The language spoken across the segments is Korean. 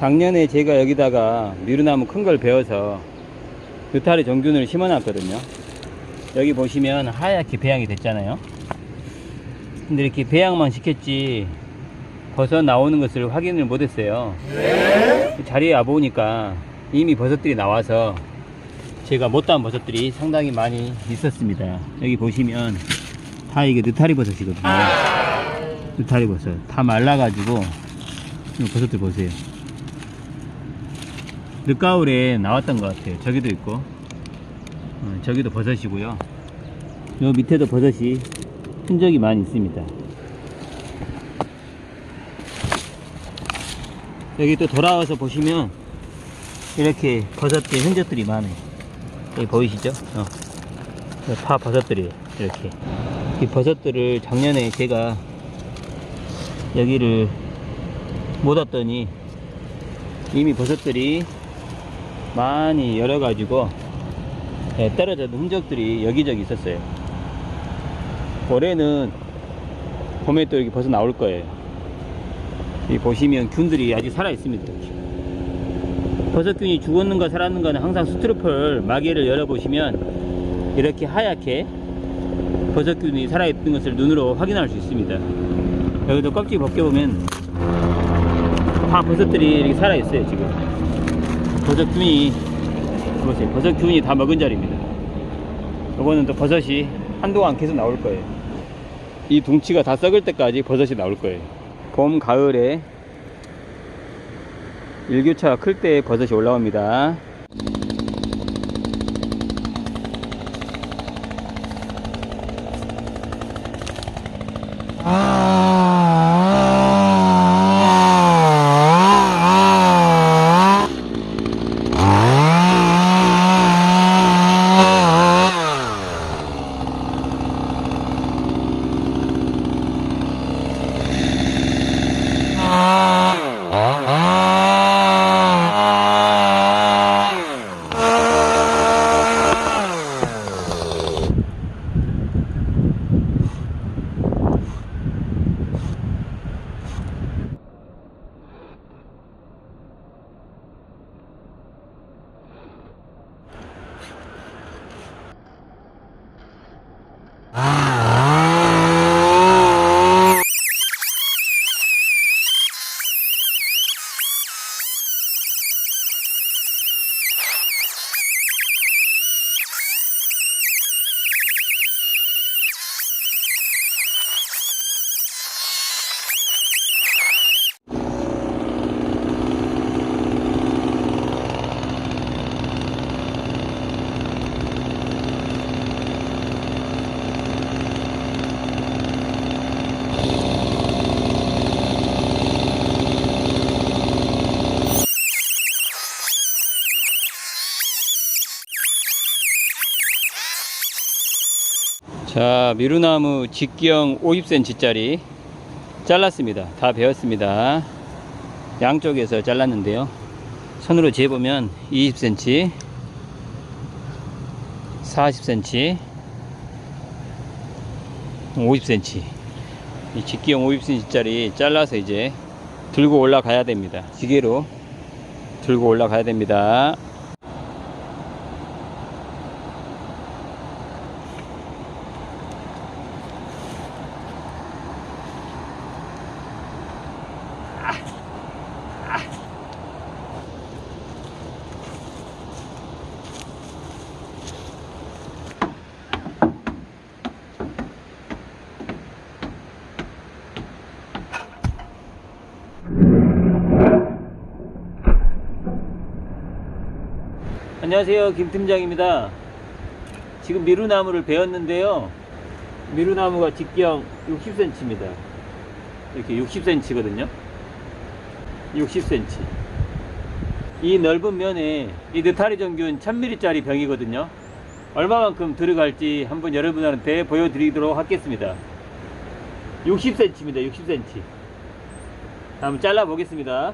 작년에 제가 여기다가 미루나무 큰 걸 베어서 느타리 정균을 심어 놨거든요. 여기 보시면 하얗게 배양이 됐잖아요. 근데 이렇게 배양만 시켰지 버섯 나오는 것을 확인을 못 했어요. 자리에 와보니까 이미 버섯들이 나와서 제가 못다한 버섯들이 상당히 많이 있었습니다. 여기 보시면 다 이게 느타리 버섯이거든요. 느타리 버섯. 다 말라가지고 이 버섯들 보세요. 늦가을에 나왔던 것 같아요. 저기도 있고, 어, 저기도 버섯이고요. 요 밑에도 버섯이 흔적이 많이 있습니다. 여기 또 돌아와서 보시면 이렇게 버섯들 흔적들이 많아요. 여기 보이시죠? 어. 이거 다 버섯들이에요. 이렇게. 이 버섯들을 작년에 제가 여기를 못 왔더니 이미 버섯들이 많이 열어가지고 예, 떨어져 있는 흔적들이 여기저기 있었어요. 올해는 봄에 또 이렇게 버섯 나올 거예요. 이 보시면 균들이 아직 살아 있습니다. 이렇게. 버섯균이 죽었는가 살았는가는 항상 스트로폴 마개를 열어보시면 이렇게 하얗게 버섯균이 살아있는 것을 눈으로 확인할 수 있습니다. 여기도 껍질 벗겨보면 다 버섯들이 이렇게 살아있어요, 지금. 버섯균이, 보세요. 버섯균이 다 먹은 자리입니다. 이거는 또 버섯이 한동안 계속 나올 거예요. 이 둥치가 다 썩을 때까지 버섯이 나올 거예요. 봄, 가을에 일교차가 클 때 버섯이 올라옵니다. 자, 미루나무 직경 50cm짜리 잘랐습니다. 다 베었습니다. 양쪽에서 잘랐는데요. 손으로 재보면 20cm, 40cm, 50cm. 이 직경 50cm짜리 잘라서 이제 들고 올라가야 됩니다. 기계로 들고 올라가야 됩니다. 안녕하세요. 김 팀장입니다. 지금 미루나무를 베었는데요. 미루나무가 직경 60cm입니다. 이렇게 60cm거든요. 60cm 이 넓은 면에 이 느타리 정균 1000ml짜리 병이거든요. 얼마만큼 들어갈지 한번 여러분한테 보여드리도록 하겠습니다. 60cm입니다. 60cm 한번 잘라 보겠습니다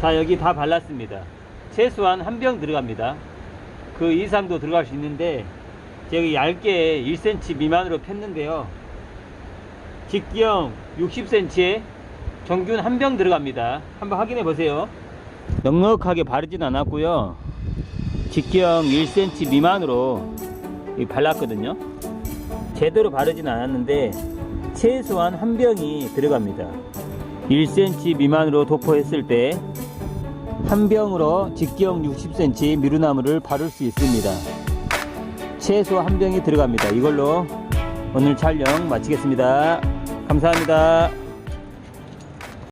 자 여기 다 발랐습니다 최소한 한 병 들어갑니다. 그 이상도 들어갈 수 있는데 제가 얇게 1cm 미만으로 폈는데요. 직경 60cm에 정균 한 병 들어갑니다. 한번 확인해 보세요. 넉넉하게 바르진 않았고요. 직경 1cm 미만으로 이 발랐거든요. 제대로 바르진 않았는데 최소한 한 병이 들어갑니다. 1cm 미만으로 도포했을 때 한 병으로 직경 60cm 미루나무를 바를 수 있습니다. 최소 한 병이 들어갑니다. 이걸로 오늘 촬영 마치겠습니다. 감사합니다.